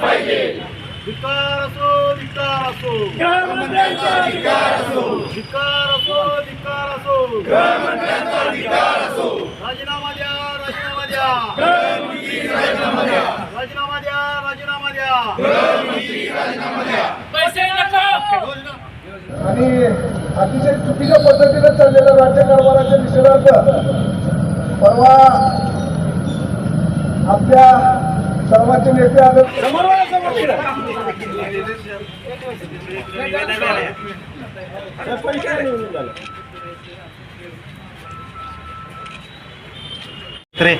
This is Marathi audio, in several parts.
धिक्कार असो धिक्कार असो. धिक्कार असो. धिक्कार असो राजीनामा द्या राजीनामा द्या. राजीनामा द्या. राजीनामा द्या पैसे नको. आणि अतिशय चुकीच्या पद्धतीने चाललेल्या राज्यकारभाराच्या निषेधार्थ परवा आपल्या सर्वांचे नेते आदर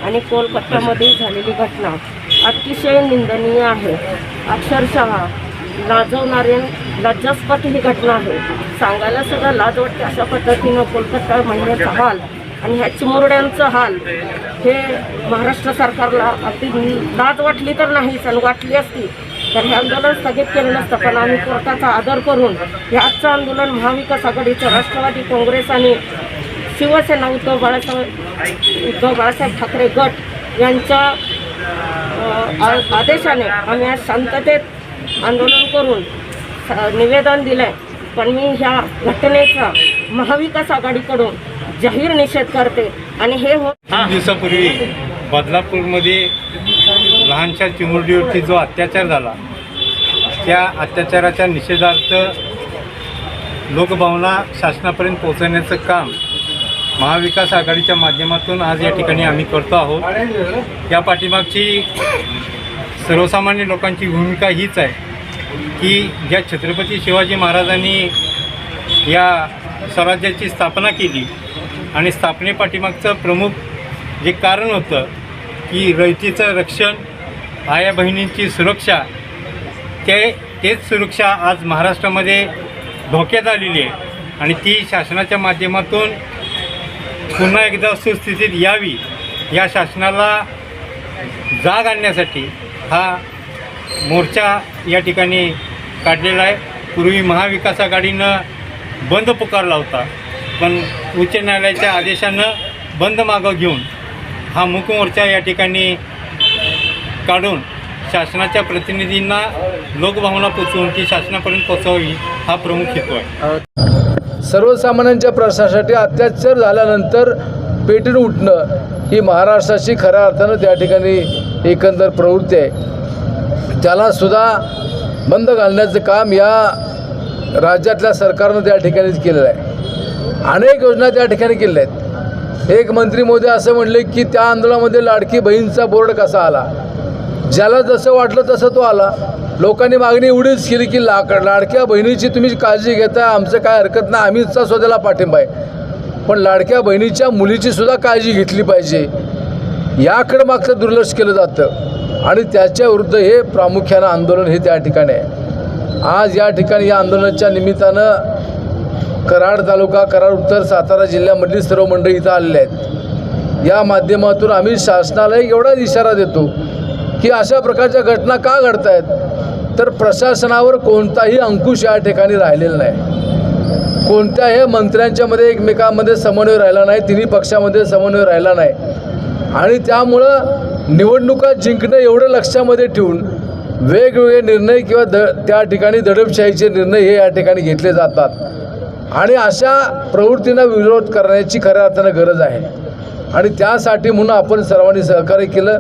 आणि कोलकात्यामध्ये झालेली घटना अतिशय निंदनीय आहे. अक्षरशः लाजवणारी लज्जास्पद ही घटना आहे. सांगायला सुद्धा लाज वाटते अशा पद्धतीनं कोलकाता महिन्याचा हाल. आणि ह्या चिमुरड्यांचं हाल हे महाराष्ट्र सरकारला अगदी लाज वाटली तर नाही सण वाटली असती तर हे आंदोलन स्थगित केलं नसतं. पण आम्ही कोर्टाचा आदर करून हे आजचं आंदोलन महाविकास आघाडीचं राष्ट्रवादी काँग्रेस आणि शिवसेना उद्धव बाळासाहेब उद्धव बाळासाहेब ठाकरे गट यांच्या आदेशाने आम्ही आज शांततेत आंदोलन करून निवेदन दिलं आहे पण मी ह्या घटनेचा महाविकास आघाडीकडून जाहीर निषेध करते. आणि हे होत दिवसापूर्वी बदलापूरमध्ये लहानशा चिमुरडीवरती जो अत्याचार झाला त्या अत्याचाराच्या निषेधार्थ लोकभावना शासनापर्यंत पोहोचवण्याचं काम महाविकास आघाडीच्या माध्यमातून आज या ठिकाणी आम्ही करतो आहोत. या पाठीमागची सर्वसामान्य लोकांची भूमिका हीच आहे की ज्या छत्रपती शिवाजी महाराजांनी या स्वराज्याची स्थापना केली आणि स्थापनेपाठीमागचं प्रमुख जे कारण होतं की रयतीचं रक्षण आया बहिणींची सुरक्षा ते तेच सुरक्षा आज महाराष्ट्रामध्ये धोक्यात आलेली आहे. आणि ती शासनाच्या माध्यमातून पुन्हा एकदा सुस्थितीत यावी या शासनाला जाग आणण्यासाठी हा मोर्चा या ठिकाणी काढलेला आहे. पूर्वी महाविकास आघाडीनं बंद पुकारला होता. पण उच्च न्यायालयाच्या आदेशानं बंद मागं घेऊन हा मूकमोर्चा या ठिकाणी काढून शासनाच्या प्रतिनिधींना लोकभावना पोचवून ती शासनापर्यंत पोचवावी हा प्रमुख हेतू आहे. सर्वसामान्यांच्या प्रश्नासाठी अत्याचार झाल्यानंतर पेटून उठणं ही महाराष्ट्राची खऱ्या अर्थानं त्या ठिकाणी एकंदर प्रवृत्ती आहे. त्याला सुद्धा बंद घालण्याचं काम या राज्यातल्या सरकारनं त्या ठिकाणीच केलेलं आहे. अनेक योजना त्या ठिकाणी केलेल्या आहेत. एक मंत्री मोदी असं म्हणले की त्या आंदोलनामध्ये लाडकी बहीणचा बोर्ड कसा आला? ज्याला जसं वाटलं तसं तो आला. लोकांनी मागणी एवढीच केली की लाक लाडक्या बहिणीची तुम्ही काळजी घेता आमचं काय हरकत नाही आम्हीचा स्वतःला पाठिंबा आहे. पण लाडक्या बहिणीच्या मुलीची सुद्धा काळजी घेतली पाहिजे. याकडे मागचं दुर्लक्ष केलं जातं. आणि त्याच्या विरुद्ध हे प्रामुख्यानं आंदोलन हे त्या ठिकाणी आहे. आज या ठिकाणी या आंदोलनाच्या निमित्तानं कराड तालुका कराड उत्तर सातारा जिल्ह्यामधली सर्व मंडळी इथं आलेले आहेत. या माध्यमातून आम्ही शासनाला एवढा एवढाच इशारा देतो की अशा प्रकारच्या घटना का घडत आहेत तर प्रशासनावर कोणताही अंकुश या ठिकाणी राहिलेला नाही. कोणत्याही मंत्र्यांच्यामध्ये एकमेकांमध्ये समन्वय राहिला नाही तिन्ही पक्षामध्ये समन्वय राहिला नाही. आणि त्यामुळं निवडणुका जिंकणं एवढं लक्षामध्ये ठेवून वेगवेगळे निर्णय किंवा द त्या ठिकाणी दडपशाहीचे निर्णय हे या ठिकाणी घेतले जातात. आणि अशा प्रवृत्तींना विरोध करण्याची खऱ्या अर्थानं गरज आहे. आणि त्यासाठी म्हणून आपण सर्वांनी सहकार्य केलं.